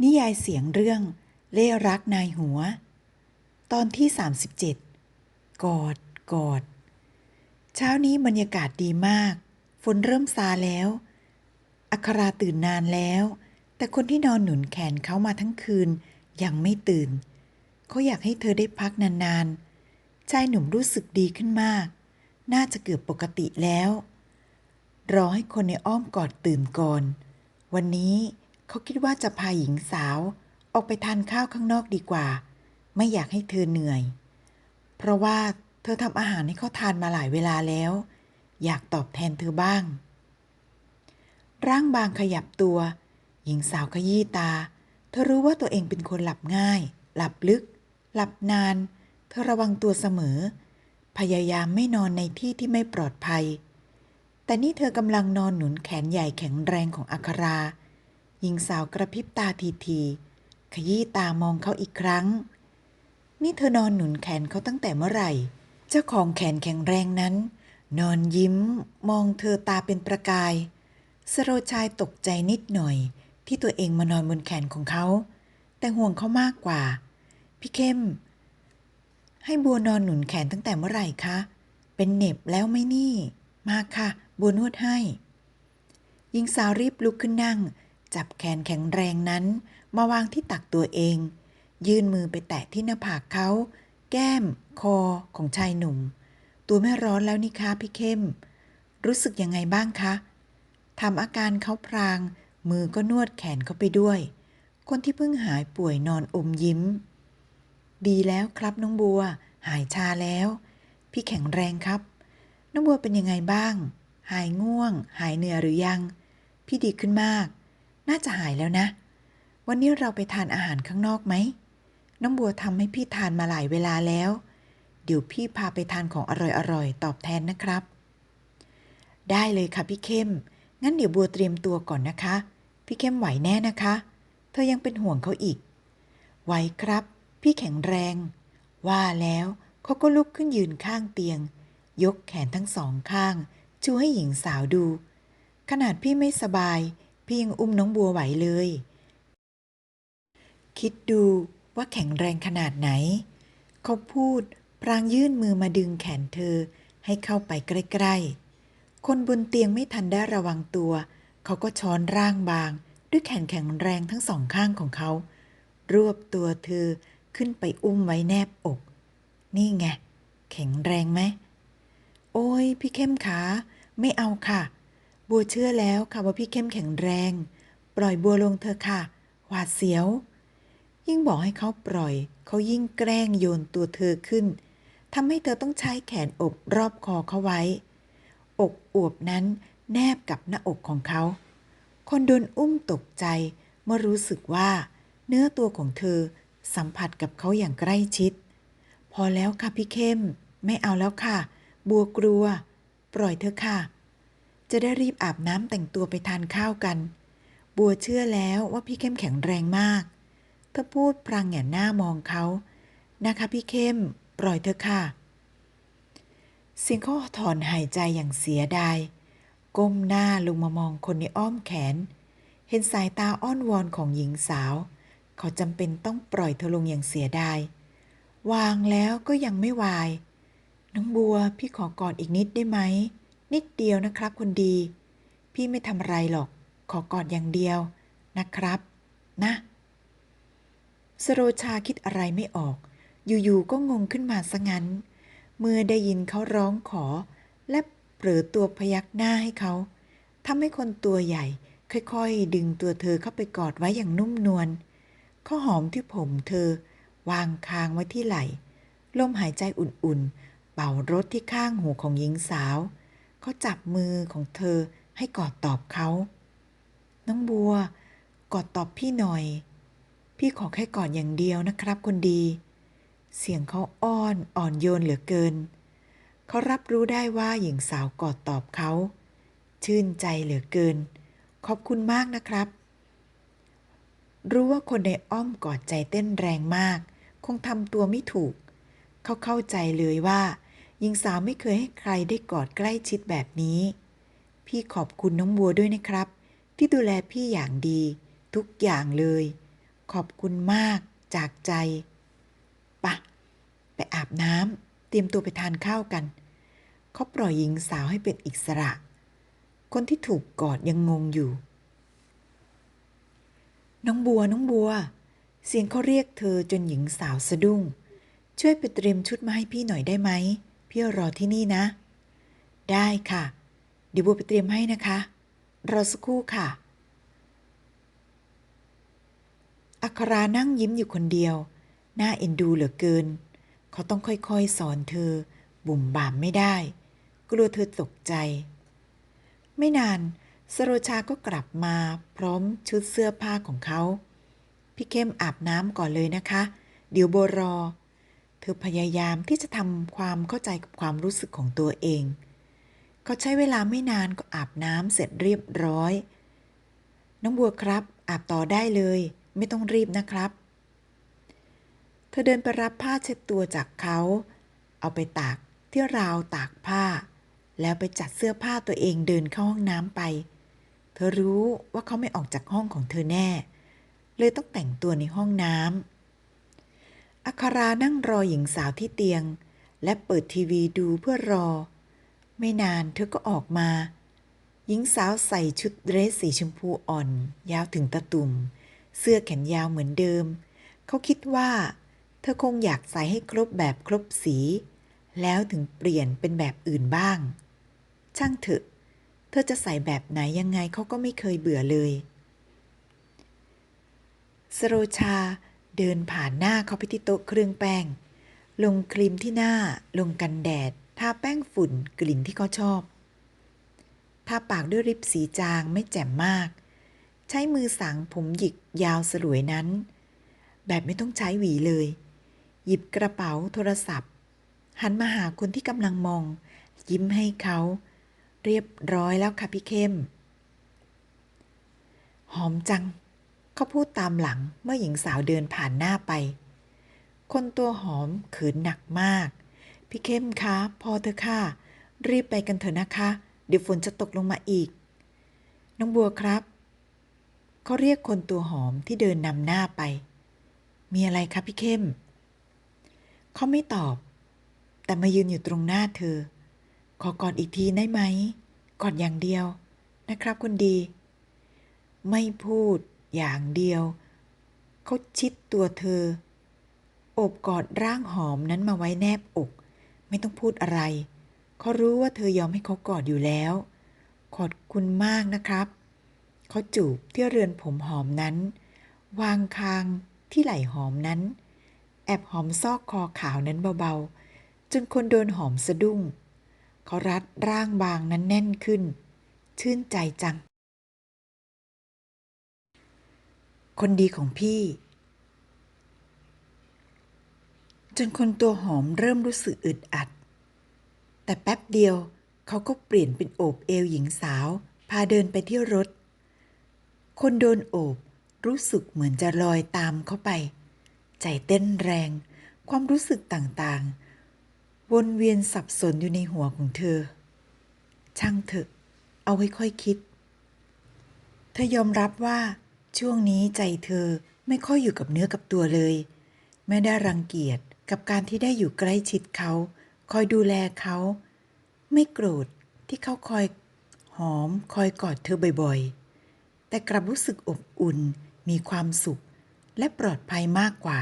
นิยายเสียงเรื่องเล่รักนายหัว ตอนที่ 37 กอดกอด เช้านี้บรรยากาศดีมาก ฝนเริ่มซาแล้ว อัคราตื่นนานแล้ว แต่คนที่นอนหนุนแขนเขามาทั้งคืนยังไม่ตื่น เขาอยากให้เธอได้พักนานๆ ชายหนุ่มรู้สึกดีขึ้นมาก น่าจะเกือบปกติแล้ว รอให้คนในอ้อมกอดตื่นก่อน วันนี้ เขาคิดว่าจะพาหญิงสาว ออกไปทานข้าวข้างนอกดีกว่า ไม่อยากให้เธอเหนื่อย เพราะว่าเธอทำอาหารให้เขาทานมาหลายเวลาแล้ว อยากตอบแทนเธอบ้าง ร่างบางขยับตัว หญิงสาวขยี้ตา เธอรู้ว่าตัวเองเป็นคนหลับง่าย หลับลึก หลับนาน เธอระวังตัวเสมอ พยายามไม่นอนในที่ที่ไม่ปลอดภัย แต่นี่เธอกำลังนอนหนุนแขนใหญ่แข็งแรงของอัครา หญิงสาวกระพริบตาทีทีๆขยี้ตามองเขาอีกครั้ง นี่เธอนอนหนุนแขนเขาตั้งแต่เมื่อไหร่ เจ้าของแขนแข็งแรงนั้น นอนยิ้ม มองเธอตาเป็นประกาย สโรชายตกใจนิดหน่อย ที่ตัวเองมานอนบนแขนของเขา แต่ห่วงเขามากกว่า พี่เข้ม ให้บัวนอนหนุนแขนตั้งแต่เมื่อไหร่คะ เป็นเน็บแล้วไหมนี่ มาค่ะ บัวนวดให้ หญิงสาวรีบลุกขึ้นนั่ง จับแขนแข็งแรงนั้น มาวางที่ตักตัวเอง ยื่นมือไปแตะที่หน้าผากเขา แก้ม คอของชายหนุ่ม ตัวไม่ร้อนแล้วนี่คะพี่เข้ม รู้สึกยังไงบ้างคะทำอาการเขาพราง มือก็นวดแขนเขาไปด้วย คนที่เพิ่งหายป่วยนอนอมยิ้ม ดีแล้วครับน้องบัว หายชาแล้ว พี่แข็งแรงครับ น้องบัวเป็นยังไงบ้าง หายง่วง หายเหนื่อยหรือยัง พี่ดีขึ้นมาก น่าจะหายแล้วนะ วันนี้เราไปทานอาหารข้างนอกไหม น้องบัวทำให้พี่ทานมาหลายเวลาแล้ว เดี๋ยวพี่พาไปทานของอร่อยๆ ตอบแทนนะครับ ได้เลยค่ะพี่เข้ม งั้นเดี๋ยวบัวเตรียมตัวก่อนนะคะ พี่เข้มไหวแน่นะคะ เธอยังเป็นห่วงเขาอีก ไหวครับ พี่แข็งแรง ว่าแล้วเขาก็ลุกขึ้นยืนข้างเตียง ยกแขนทั้งสองข้าง ชูให้หญิงสาวดู ขนาดพี่ไม่สบาย พี่ยังอุ้มน้องบัวไหวเลย คิดดูว่าแข็งแรงขนาดไหน เขาพูดพรางยื่นมือมาดึงแขนเธอให้เข้าไปใกล้ๆ คนบนเตียงไม่ทันได้ระวังตัว เขาก็ช้อนร่างบาง ด้วยแขนแข็งแรงทั้งสองข้างของเขา รวบตัวเธอขึ้นไปอุ้มไว้แนบอก นี่ไง แข็งแรงไหม โอ้ยพี่เข้มขา ไม่เอาค่ะ บัวเชื่อแล้วค่ะว่าพี่เข้มแข็งแรง ปล่อยบัวลงเธอค่ะ หวาดเสียว ยิ่งบอกให้เขาปล่อย เขายิ่งแกล้งโยนตัวเธอขึ้นทำให้เธอต้องใช้แขนอบรอบคอเขาไว้ อกอวบนั้นแนบกับหน้าอกของเขา คนโดนอุ้มตกใจเมื่อรู้สึกว่า เนื้อตัวของเธอสัมผัสกับเขาอย่างใกล้ชิด พอแล้วค่ะพี่เข้ม ไม่เอาแล้วค่ะ บัวกลัว ปล่อยเธอค่ะ จะได้รีบอาบน้ำแต่งตัวไปทานข้าวกัน บัวเชื่อแล้วว่าพี่เข้มแข็งแรงมาก เธอพูดพรางแหงนหน้ามองเขา นะคะพี่เข้ม ปล่อยเธอค่ะ เสียงเขาถอนหายใจอย่างเสียดาย ก้มหน้าลงมามองคนในอ้อมแขน เห็นสายตาอ้อนวอนของหญิงสาว เขาจำเป็นต้องปล่อยเธอลงอย่างเสียดาย วางแล้วก็ยังไม่วาย น้องบัวพี่ขอกอดอีกนิดได้ไหม นิดเดียวนะครับ คนดี พี่ไม่ทำอะไรหรอก ขอกอดอย่างเดียวนะครับ นะ สโรชาคิดอะไรไม่ออก อยู่ๆก็งงขึ้นมาซะงั้น เมื่อได้ยินเขาร้องขอ และเผลอตัวพยักหน้าให้เขาทำให้คนตัวใหญ่ ค่อยๆ ดึงตัวเธอเข้าไปกอดไว้อย่างนุ่มนวลเขาหอมที่ผมเธอ วางคางไว้ที่ไหล่ลมหายใจอุ่นๆ เป่ารถที่ข้างหูของหญิงสาว เขาจับมือของเธอให้กอดตอบเขา น้องบัว กอดตอบพี่หน่อย พี่ขอแค่กอดอย่างเดียวนะครับคนดี เสียงเขาอ้อนอ่อนโยนเหลือเกิน เขารับรู้ได้ว่าหญิงสาวกอดตอบเขา ชื่นใจเหลือเกิน ขอบคุณมากนะครับ รู้ว่าคนในอ้อมกอดใจเต้นแรงมาก คงทำตัวไม่ถูก เขาเข้าใจเลยว่า หญิงสาวไม่เคยให้ใครได้กอดใกล้ชิดแบบนี้ พี่ขอบคุณน้องบัวด้วยนะครับ ที่ดูแลพี่อย่างดี ทุกอย่างเลย ขอบคุณมากจากใจปะไปอาบน้ำเตรียมตัวไปทานข้าวกัน เขาปล่อยหญิงสาวให้เป็นอิสระ คนที่ถูกกอดยังงงอยู่ น้องบัวน้องบัว เสียงเขาเรียกเธอจนหญิงสาวสะดุ้ง ช่วยไปเตรียมชุดมาให้พี่หน่อยได้ไหม พี่รอที่นี่นะ ได้ค่ะ เดี๋ยวบัวไปเตรียมให้นะคะ รอสักครู่ค่ะ อัครานั่งยิ้มอยู่คนเดียว หน่าเอ็นดูเหลือเกิน เขาต้องค่อยๆ สอนเธอ บุ่มบ่ามไม่ได้ กลัวเธอตกใจ ไม่นานสโรชาก็กลับมาพร้อมชุดเสื้อผ้าของเขา พี่เข้มอาบน้ำก่อนเลยนะคะ เดี๋ยวโบรอ เธอพยายามที่จะทำความเข้าใจกับความรู้สึกของตัวเองเขาใช้เวลาไม่นานก็อาบน้ำเสร็จเรียบร้อย น้องบัวครับ อาบต่อได้เลย ไม่ต้องรีบนะครับ เธอเดินไปรับผ้าเช็ดตัวจากเขา เอาไปตากที่ราวตากผ้า แล้วไปจัดเสื้อผ้าตัวเองเดินเข้าห้องน้ำไป เธอรู้ว่าเขาไม่ออกจากห้องของเธอแน่ เลยต้องแต่งตัวในห้องน้ำ อัคารานั่งรอหญิงสาวที่เตียง และเปิดทีวีดูเพื่อรอ ไม่นานเธอก็ออกมา หญิงสาวใส่ชุดเดรสสีชมพูอ่อน ยาวถึงตะตุ่ม เสื้อแขนยาวเหมือนเดิม เขาคิดว่า เธอคงอยากใส่ให้ครบแบบครบสี แล้วถึงเปลี่ยนเป็นแบบอื่นบ้าง ช่างเถอะ เธอจะใส่แบบไหนยังไงเขาก็ไม่เคยเบื่อเลยสโรชา เดินผ่านหน้าเขาไปที่โต๊ะเครื่องแป้ง ลงครีมที่หน้า ลงกันแดด ทาแป้งฝุ่นกลิ่นที่เขาชอบ ทาปากด้วยริบสีจางไม่แจ่มมาก ใช้มือสางผมหยิกยาวสลวยนั้น แบบไม่ต้องใช้หวีเลย หยิบกระเป๋าโทรศัพท์ หันมาหาคนที่กำลังมอง ยิ้มให้เขา เรียบร้อยแล้วค่ะพี่เข้ม หอมจัง เขาพูดตามหลังเมื่อหญิงสาวเดินผ่านหน้าไป คนตัวหอมเขินหนักมาก พี่เข้มคะพอเถอค่ะ รีบไปกันเถอะนะคะ เดี๋ยวฝนจะตกลงมาอีก น้องบัวครับ เขาเรียกคนตัวหอมที่เดินนำหน้าไป มีอะไรครับพี่เข้ม เขาไม่ตอบ แต่มายืนอยู่ตรงหน้าเธอ ขอกอดอีกทีได้ไหมกอดอย่างเดียวนะครับคุณดี ไม่พูด อย่างเดียว เขาชิดตัวเธอ โอบกอดร่างหอมนั้นมาไว้แนบอก ไม่ต้องพูดอะไร เขารู้ว่าเธอยอมให้เขากอดอยู่แล้ว ขอบคุณมากนะครับ เขาจูบที่เรือนผมหอมนั้น วางคางที่ไหล่หอมนั้น แอบหอมซอกคอขาวนั้นเบาๆ จนคนโดนหอมสะดุ้ง เขารัดร่างบางนั้นแน่นขึ้น ชื่นใจจัง คนดีของพี่ จนคนตัวหอมเริ่มรู้สึกอึดอัด แต่แป๊บเดียวเขาก็เปลี่ยนเป็นโอบเอวหญิงสาว พาเดินไปที่รถ คนโดนโอบรู้สึกเหมือนจะลอยตามเขาไป ใจเต้นแรง ความรู้สึกต่างๆ วนเวียนสับสนอยู่ในหัวของเธอ ช่างเถอะ เอาไว้ค่อยคิด เธอยอมรับว่า ช่วงนี้ใจเธอไม่ค่อยอยู่กับเนื้อกับตัวเลย ไม่ได้รังเกียจกับการที่ได้อยู่ใกล้ชิดเขา คอยดูแลเขา ไม่โกรธที่เขาคอยหอมคอยกอดเธอบ่อยๆ แต่กลับรู้สึกอบอุ่นมีความสุข และปลอดภัยมากกว่า